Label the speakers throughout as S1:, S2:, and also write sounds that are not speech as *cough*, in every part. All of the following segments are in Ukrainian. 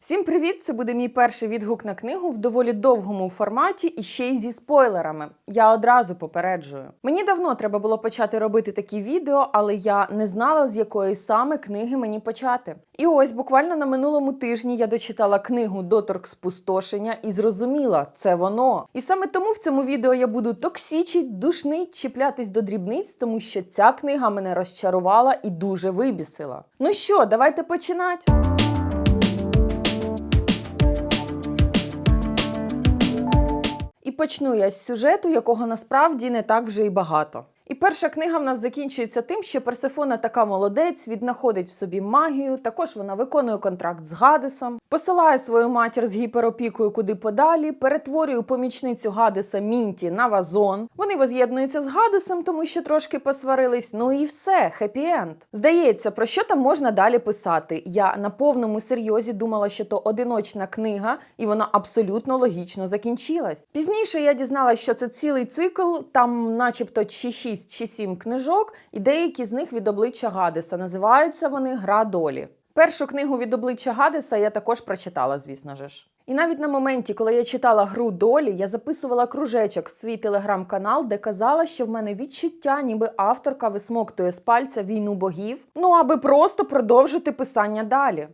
S1: Всім привіт! Це буде мій перший відгук на книгу в доволі довгому форматі і ще й зі спойлерами. Я одразу попереджую. Мені давно треба було почати робити такі відео, але я не знала, з якої саме книги мені почати. І ось буквально на минулому тижні я дочитала книгу Доторк спустошення і зрозуміла, це воно. І саме тому в цьому відео я буду токсичить, душнить, чіплятись до дрібниць, тому що ця книга мене розчарувала і дуже вибісила. Ну що, давайте починати. І почну я з сюжету, якого насправді не так вже й багато. І перша книга в нас закінчується тим, що Персефона така молодець, віднаходить в собі магію. Також вона виконує контракт з Гадесом, посилає свою матір з гіперопікою куди подалі, перетворює помічницю Гадеса Мінті на вазон. Вони воз'єднуються з Гадесом, тому що трошки посварились. Ну і все, хеппі-енд. Здається, про що там можна далі писати? Я на повному серйозі думала, що то одиночна книга, і вона абсолютно логічно закінчилась. Пізніше я дізналася, що це цілий цикл, там, начебто, чи 6 чи 7 книжок, і деякі з них від обличчя Гадеса. Називаються вони Гра долі. Першу книгу від обличчя Гадеса я також прочитала, звісно ж. І навіть на моменті, коли я читала гру долі, я записувала кружечок в свій телеграм-канал, де казала, що в мене відчуття, ніби авторка висмоктує з пальця війну богів, ну аби просто продовжити писання далі.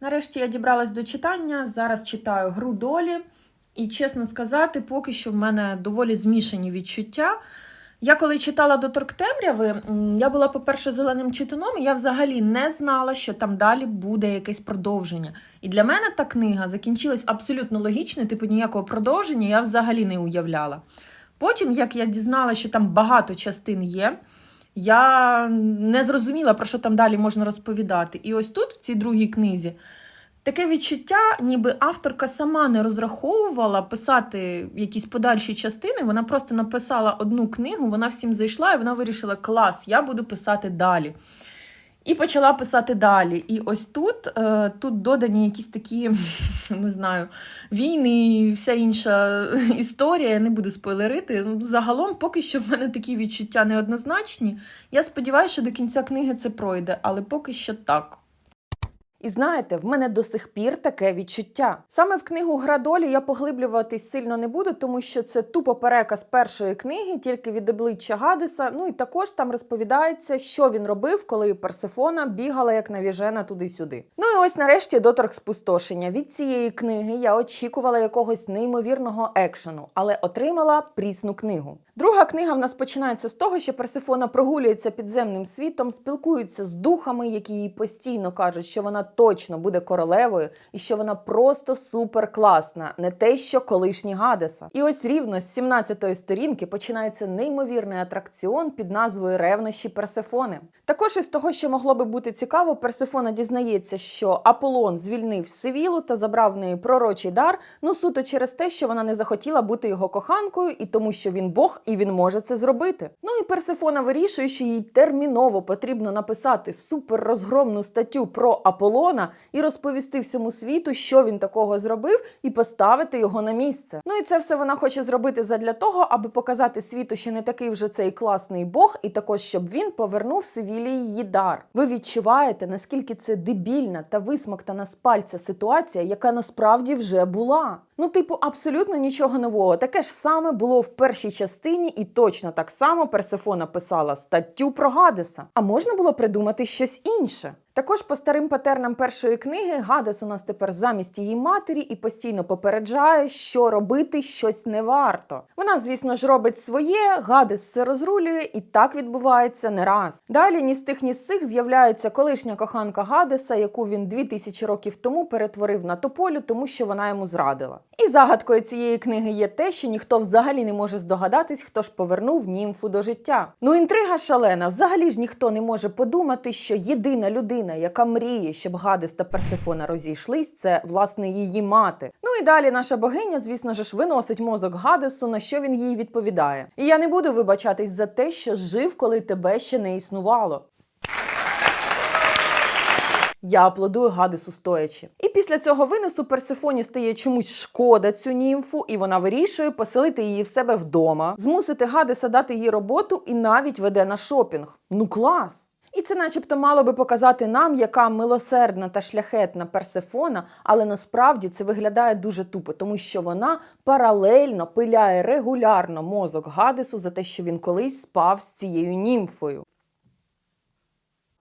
S1: Нарешті я дібралась до читання. Зараз читаю гру долі. І чесно сказати, поки що в мене доволі змішані відчуття. Я коли читала доторк темряви, я була, по-перше, зеленим читуном, і я взагалі не знала, що там далі буде якесь продовження. І для мене та книга закінчилась абсолютно логічно, типу ніякого продовження я взагалі не уявляла. Потім, як я дізналася, що там багато частин є, я не зрозуміла, про що там далі можна розповідати. І ось тут, в цій другій книзі, Таке відчуття, ніби авторка сама не розраховувала писати якісь подальші частини. Вона просто написала одну книгу, вона всім зайшла, і вона вирішила: клас, я буду писати далі. І почала писати далі. І ось тут, е, тут додані якісь такі, *laughs* не знаю, війни і вся інша *laughs* історія. Я не буду спойлерити. Ну, Загалом, поки що в мене такі відчуття неоднозначні. Я сподіваюся, що до кінця книги це пройде, але поки що так. І знаєте, в мене до сих пір таке відчуття. Саме в книгу Гра долі я поглиблюватись сильно не буду, тому що це тупо переказ першої книги, тільки від обличчя Гадеса. Ну і також там розповідається, що він робив, коли Персефона бігала як навіжена туди-сюди. Ну і ось нарешті доторк спустошення. Від цієї книги я очікувала якогось неймовірного екшену, але отримала прісну книгу. Друга книга в нас починається з того, що Персефона прогулюється підземним світом, спілкується з духами, які їй постійно кажуть, що вона точно буде королевою і що вона просто супер класна, не те, що колишні Гадеса. І ось рівно з 17-ї сторінки починається неймовірний атракціон під назвою Ревнощі Персефони. Також із того, що могло би бути цікаво, Персефона дізнається, що Аполлон звільнив Севілу та забрав в неї пророчий дар, ну суто через те, що вона не захотіла бути його коханкою, і тому, що він Бог і він може це зробити. Ну і Персефона вирішує, що їй терміново потрібно написати супер розгромну статтю про Аполлона і розповісти всьому світу, що він такого зробив, і поставити його на місце. Ну і це все вона хоче зробити задля того, аби показати світу, що не такий вже цей класний Бог, і також щоб він повернув Севілії її дар. Ви відчуваєте, наскільки це дебільна та висмоктана з пальця ситуація, яка насправді вже була. Ну, типу, абсолютно нічого нового. Таке ж саме було в першій частині, і точно так само Персефона писала статтю про Гадеса. А можна було придумати щось інше. Також по старим патернам першої книги Гадес у нас тепер замість її матері і постійно попереджає, що робити щось не варто. Вона, звісно ж, робить своє, Гадес все розрулює, і так відбувається не раз. Далі ні з тих, ні з цих з'являється колишня коханка Гадеса, яку він 2000 років тому перетворив на тополю, тому що вона йому зрадила. І загадкою цієї книги є те, що ніхто взагалі не може здогадатись, хто ж повернув німфу до життя. Ну, інтрига шалена. Взагалі ж ніхто не може подумати, що єдина людина, яка мріє, щоб Гадес та Персефона розійшлись, це власне її мати. Ну і далі наша богиня, звісно ж, виносить мозок Гадесу, на що він їй відповідає. І я не буду вибачатись за те, що жив, коли тебе ще не існувало. Я аплодую Гадесу стоячи. І після цього винесу Персефоні стає чомусь шкода цю німфу, і вона вирішує поселити її в себе вдома, змусити Гадеса дати їй роботу і навіть веде на шопінг. Ну клас! І це, начебто, мало би показати нам, яка милосердна та шляхетна Персефона, але насправді це виглядає дуже тупо, тому що вона паралельно пиляє регулярно мозок Гадесу за те, що він колись спав з цією німфою.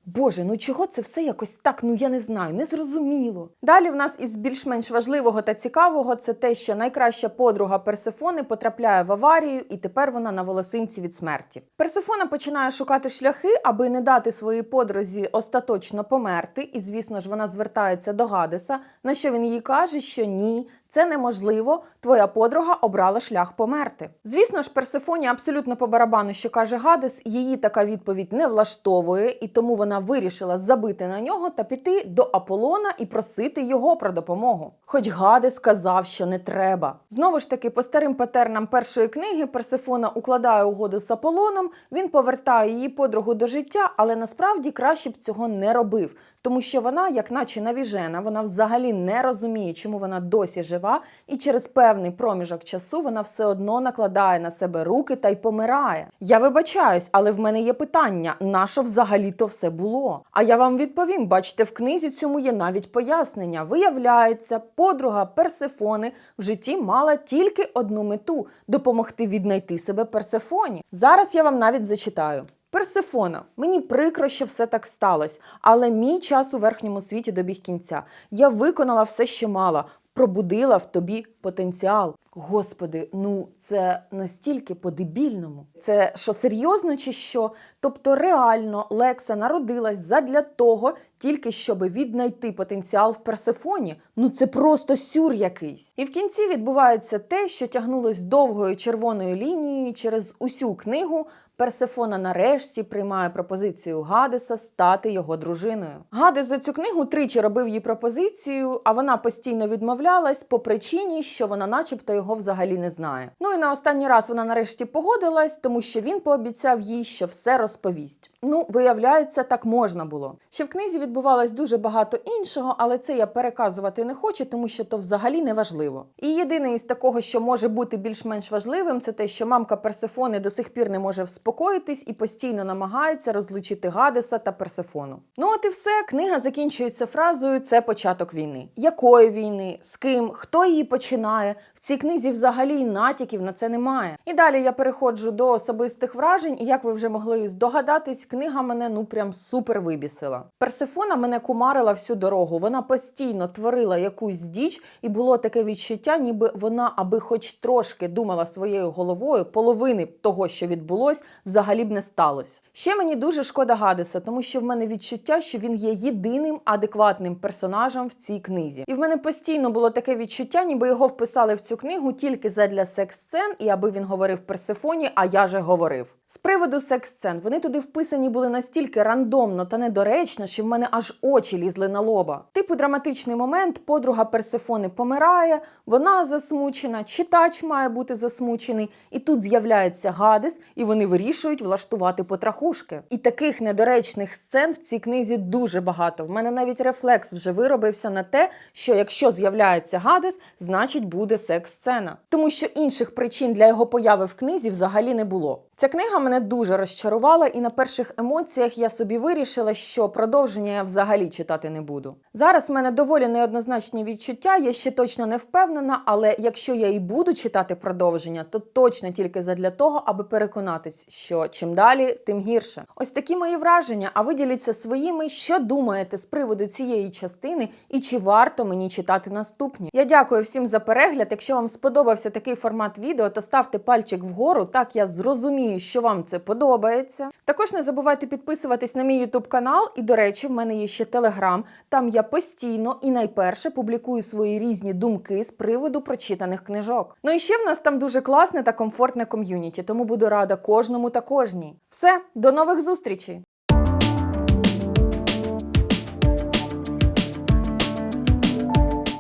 S1: Боже, ну чого це все якось так? Ну я не знаю, незрозуміло. Далі в нас із більш-менш важливого та цікавого це те, що найкраща подруга Персефони потрапляє в аварію, і тепер вона на волосинці від смерті. Персефона починає шукати шляхи, аби не дати своїй подрузі остаточно померти. І звісно ж, вона звертається до Гадеса, на що він їй каже, що ні. Це неможливо, твоя подруга обрала шлях померти. Звісно ж, Персефоні абсолютно по барабану, що каже Гадес, її така відповідь не влаштовує, і тому вона вирішила забити на нього та піти до Аполлона і просити його про допомогу. Хоч Гадес сказав, що не треба. Знову ж таки, по старим патернам першої книги Персефона укладає угоду з Аполлоном, він повертає її подругу до життя, але насправді краще б цього не робив, тому що вона, як наче навіжена, вона взагалі не розуміє, чому вона досі жива, і через певний проміжок часу вона все одно накладає на себе руки та й помирає. Я вибачаюсь, але в мене є питання: на що взагалі то все було? А я вам відповім: бачите, в книзі цьому є навіть пояснення. Виявляється, подруга Персефони в житті мала тільки одну мету допомогти віднайти себе Персефоні. Зараз я вам навіть зачитаю. Персефона, мені прикро, що все так сталося, але мій час у верхньому світі добіг кінця. Я виконала все, що мала, пробудила в тобі потенціал. Господи, ну це настільки по-дебільному. Це що серйозно чи що? Тобто, реально Лекса народилась задля того, тільки щоб віднайти потенціал в Персефоні. Ну це просто сюр якийсь. І в кінці відбувається те, що тягнулось довгою червоною лінією через усю книгу. Персефона нарешті приймає пропозицію Гадеса стати його дружиною. Гадес за цю книгу тричі робив їй пропозицію, а вона постійно відмовлялась по причині, що вона, начебто, його взагалі не знає. Ну і на останній раз вона нарешті погодилась, тому що він пообіцяв їй, що все розповість. Ну, виявляється, так можна було. Ще в книзі відбувалось дуже багато іншого, але це я переказувати не хочу, тому що то взагалі не важливо. І єдине із такого, що може бути більш-менш важливим, це те, що мамка Персефони до сих пір не може вспокоїтись і постійно намагається розлучити Гадеса та Персефону. Ну от і все, книга закінчується фразою Це початок війни. Якої війни? З ким? Хто її починає? В цій книзі взагалі натяків на це немає. І далі я переходжу до особистих вражень, і як ви вже могли здогадатись, книга мене ну прям супер вибісила. Персефона мене кумарила всю дорогу. Вона постійно творила якусь діч, і було таке відчуття, ніби вона, аби хоч трошки думала своєю головою, половини того, що відбулось, взагалі б не сталося. Ще мені дуже шкода Гадеса, тому що в мене відчуття, що він є єдиним адекватним персонажем в цій книзі. І в мене постійно було таке відчуття, ніби його вписали в цю книгу тільки задля секс-сцен, і аби він говорив Персифоні, а я же говорив. З приводу секс-сцен вони туди вписані були настільки рандомно та недоречно, що в мене аж очі лізли на лоба. Типу драматичний момент, подруга Персефони помирає, вона засмучена, читач має бути засмучений, і тут з'являється Гадес, і вони вирішують влаштувати потрахушки. І таких недоречних сцен в цій книзі дуже багато. В мене навіть рефлекс вже виробився на те, що якщо з'являється Гадес, значить буде секс-сцена. Тому що інших причин для його появи в книзі взагалі не було. Ця книга мене дуже розчарувала, і на перших емоціях я собі вирішила, що продовження я взагалі читати не буду. Зараз в мене доволі неоднозначні відчуття, я ще точно не впевнена, але якщо я і буду читати продовження, то точно тільки задля того, аби переконатись, що чим далі, тим гірше. Ось такі мої враження. А ви діліться своїми, що думаєте з приводу цієї частини і чи варто мені читати наступні. Я дякую всім за перегляд. Якщо вам сподобався такий формат відео, то ставте пальчик вгору. Так я зрозумію, що вам це подобається. Також не забувайте підписуватись на мій YouTube канал. І, до речі, в мене є ще Telegram. Там я постійно і найперше публікую свої різні думки з приводу прочитаних книжок. Ну і ще в нас там дуже класне та комфортне ком'юніті, тому буду рада кожному та кожній. Все, до нових зустрічей!